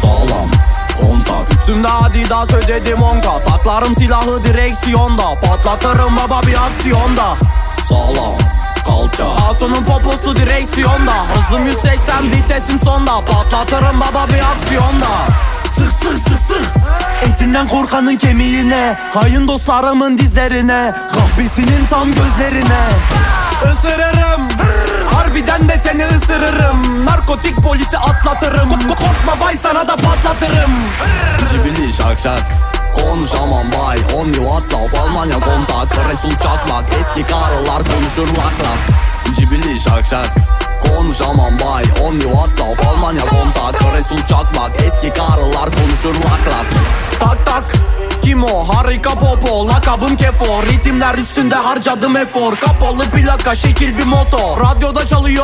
Sağlam kontak. Üstümde adidas ödedim onka Saklarım silahı direksiyonda. Patlatırım baba bir aksiyonda. Sağlam kalça Hatunun poposu direksiyonda. Hızım 180 vitesim sonda. Patlatırım baba bir aksiyonda. Sık sık sık sık. Etinden korkanın kemiğine Hayın dostlarımın dizlerine Kahvesinin tam gözlerine. Isırırım Harbiden de seni ısırırım. Narkotik polisi atlatırım. Ko- Korkma bay sana da patlatırım. Cibili şak şak. Konuşamam bay. On you whatsapp Almanya kontak Resul çakmak Eski karılar konuşur lak lak Cibili şak şak Konuşamam bay. On you whatsapp. Almanya kontak Resul çakmak. Eski karılar konuşur lak lak Tak tak. Kim o? Harika popo. Lakabım kefo Ritimler üstünde harcadım efor. Kapalı plaka. Şekil bir motor Radyoda çalıyor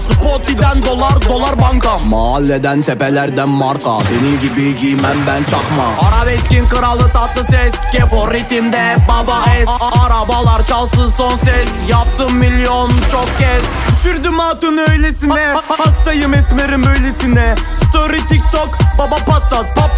Spotify'den dolar dolar bankam. Mahalleden tepelerden marka. Senin gibi giymem ben çakma. Arabeskin kralı tatlı ses. Kefo ritimde baba es. Arabalar çalsın son ses. Yaptım milyon çok kez. Düşürdüm hatun öylesine. Hastayım esmerim öylesine. Story TikTok Baba patlat Pap